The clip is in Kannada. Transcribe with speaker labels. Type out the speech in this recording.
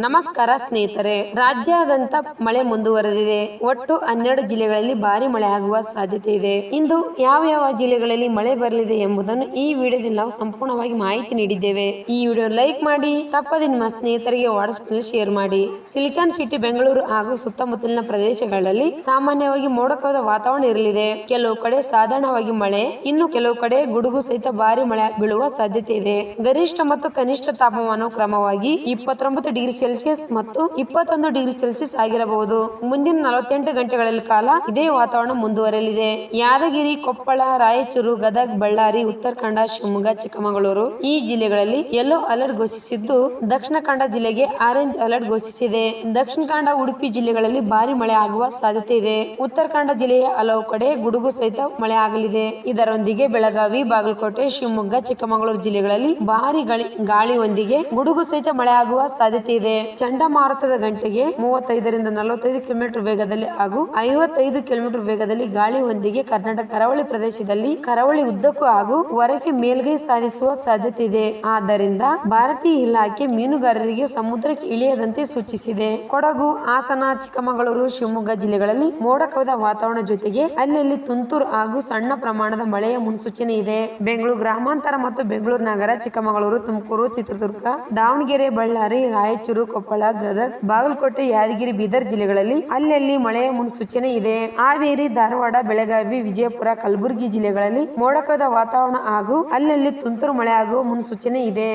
Speaker 1: ನಮಸ್ಕಾರ ಸ್ನೇಹಿತರೆ. ರಾಜ್ಯಾದ್ಯಂತ ಮಳೆ ಮುಂದುವರೆದಿದೆ. ಒಟ್ಟು ಹನ್ನೆರಡು ಜಿಲ್ಲೆಗಳಲ್ಲಿ ಭಾರಿ ಮಳೆ ಆಗುವ ಸಾಧ್ಯತೆ ಇದೆ. ಇಂದು ಯಾವ ಯಾವ ಜಿಲ್ಲೆಗಳಲ್ಲಿ ಮಳೆ ಬರಲಿದೆ ಎಂಬುದನ್ನು ಈ ವಿಡಿಯೋದಲ್ಲಿ ನಾವು ಸಂಪೂರ್ಣವಾಗಿ ಮಾಹಿತಿ ನೀಡಿದ್ದೇವೆ. ಈ ವಿಡಿಯೋ ಲೈಕ್ ಮಾಡಿ, ತಪ್ಪದೆ ನಿಮ್ಮ ಸ್ನೇಹಿತರಿಗೆ ವಾಟ್ಸ್ಆಪ್ನಲ್ಲಿ ಶೇರ್ ಮಾಡಿ. ಸಿಲಿಕಾನ್ ಸಿಟಿ, ಬೆಂಗಳೂರು ಹಾಗೂ ಸುತ್ತಮುತ್ತಲಿನ ಪ್ರದೇಶಗಳಲ್ಲಿ ಸಾಮಾನ್ಯವಾಗಿ ಮೋಡಕವಾದ ವಾತಾವರಣ ಇರಲಿದೆ. ಕೆಲವು ಕಡೆ ಸಾಧಾರಣವಾಗಿ ಮಳೆ, ಇನ್ನು ಕೆಲವು ಕಡೆ ಗುಡುಗು ಸಹಿತ ಭಾರಿ ಮಳೆ ಬೀಳುವ ಸಾಧ್ಯತೆ ಇದೆ. ಗರಿಷ್ಠ ಮತ್ತು ಕನಿಷ್ಠ ತಾಪಮಾನ ಕ್ರಮವಾಗಿ ಇಪ್ಪತ್ತೊಂಬತ್ತು ಡಿಗ್ರಿ ಸೆಲ್ಸಿಯಸ್ ಮತ್ತು ಇಪ್ಪತ್ತೊಂದು ಡಿಗ್ರಿ ಸೆಲ್ಸಿಯಸ್ ಆಗಿರಬಹುದು. ಮುಂದಿನ ನಲವತ್ತೆಂಟು ಗಂಟೆಗಳಲ್ಲಿ ಕಾಲ ಇದೇ ವಾತಾವರಣ ಮುಂದುವರೆಯಲಿದೆ. ಯಾದಗಿರಿ, ಕೊಪ್ಪಳ, ರಾಯಚೂರು, ಗದಗ್, ಬಳ್ಳಾರಿ ಉತ್ತರ ಕನ್ನಡ ಶಿವಮೊಗ್ಗ, ಚಿಕ್ಕಮಗಳೂರು ಈ ಜಿಲ್ಲೆಗಳಲ್ಲಿ ಯೆಲ್ಲೋ ಅಲರ್ಟ್ ಘೋಷಿಸಿದ್ದು ದಕ್ಷಿಣ ಕನ್ನಡ ಜಿಲ್ಲೆಗೆ ಆರೆಂಜ್ ಅಲರ್ಟ್ ಘೋಷಿಸಿದೆ. ದಕ್ಷಿಣ ಕನ್ನಡ, ಉಡುಪಿ ಜಿಲ್ಲೆಗಳಲ್ಲಿ ಭಾರಿ ಮಳೆ ಆಗುವ ಸಾಧ್ಯತೆ ಇದೆ. ಉತ್ತರ ಕನ್ನಡ ಜಿಲ್ಲೆಯ ಹಲವು ಕಡೆ ಗುಡುಗು ಸಹಿತ ಮಳೆ ಆಗಲಿದೆ. ಇದರೊಂದಿಗೆ ಬೆಳಗಾವಿ, ಬಾಗಲಕೋಟೆ, ಶಿವಮೊಗ್ಗ, ಚಿಕ್ಕಮಗಳೂರು ಜಿಲ್ಲೆಗಳಲ್ಲಿ ಭಾರಿ ಗಾಳಿ ಗಾಳಿಯೊಂದಿಗೆ ಗುಡುಗು ಸಹಿತ ಮಳೆ ಆಗುವ ಸಾಧ್ಯತೆ ಇದೆ. ಚಂಡಮಾರುತದ ಗಂಟೆಗೆ ಮೂವತ್ತೈದರಿಂದ ನಲವತ್ತೈದು ಕಿಲೋಮೀಟರ್ ವೇಗದಲ್ಲಿ ಹಾಗೂ ಐವತ್ತೈದು ಕಿಲೋಮೀಟರ್ ವೇಗದಲ್ಲಿ ಗಾಳಿ ಹೊಂದಿಗೆ ಕರ್ನಾಟಕ ಕರಾವಳಿ ಪ್ರದೇಶದಲ್ಲಿ ಕರಾವಳಿ ಉದ್ದಕ್ಕೂ ಹಾಗೂ ಹೊರಗೆ ಮೇಲ್ಗೈ ಸಾಧಿಸುವ ಸಾಧ್ಯತೆ ಇದೆ. ಆದ್ದರಿಂದ ಭಾರತೀಯ ಇಲಾಖೆ ಮೀನುಗಾರರಿಗೆ ಸಮುದ್ರಕ್ಕೆ ಇಳಿಯದಂತೆ ಸೂಚಿಸಿದೆ. ಕೊಡಗು, ಹಾಸನ, ಚಿಕ್ಕಮಗಳೂರು, ಶಿವಮೊಗ್ಗ ಜಿಲ್ಲೆಗಳಲ್ಲಿ ಮೋಡ ಕವಿದ ವಾತಾವರಣ ಜೊತೆಗೆ ಅಲ್ಲಲ್ಲಿ ತುಂತುರು ಹಾಗೂ ಸಣ್ಣ ಪ್ರಮಾಣದ ಮಳೆಯ ಮುನ್ಸೂಚನೆ ಇದೆ. ಬೆಂಗಳೂರು ಗ್ರಾಮಾಂತರ ಮತ್ತು ಬೆಂಗಳೂರು ನಗರ, ಚಿಕ್ಕಮಗಳೂರು, ತುಮಕೂರು, ಚಿತ್ರದುರ್ಗ, ದಾವಣಗೆರೆ, ಬಳ್ಳಾರಿ, ರಾಯಚೂರು ಕೊಪ್ಪಳ, ಗದಗ್, ಬಾಗಲಕೋಟೆ, ಯಾದಗಿರಿ, ಬೀದರ್ ಜಿಲ್ಲೆಗಳಲ್ಲಿ ಅಲ್ಲಲ್ಲಿ ಮಳೆಯ ಮುನ್ಸೂಚನೆ ಇದೆ. ಹಾವೇರಿ, ಧಾರವಾಡ, ಬೆಳಗಾವಿ, ವಿಜಯಪುರ, ಕಲಬುರಗಿ ಜಿಲ್ಲೆಗಳಲ್ಲಿ ಮೋಡಕದ ವಾತಾವರಣ ಹಾಗೂ ಅಲ್ಲಲ್ಲಿ ತುಂತುರು ಮಳೆ ಆಗುವ ಮುನ್ಸೂಚನೆ ಇದೆ.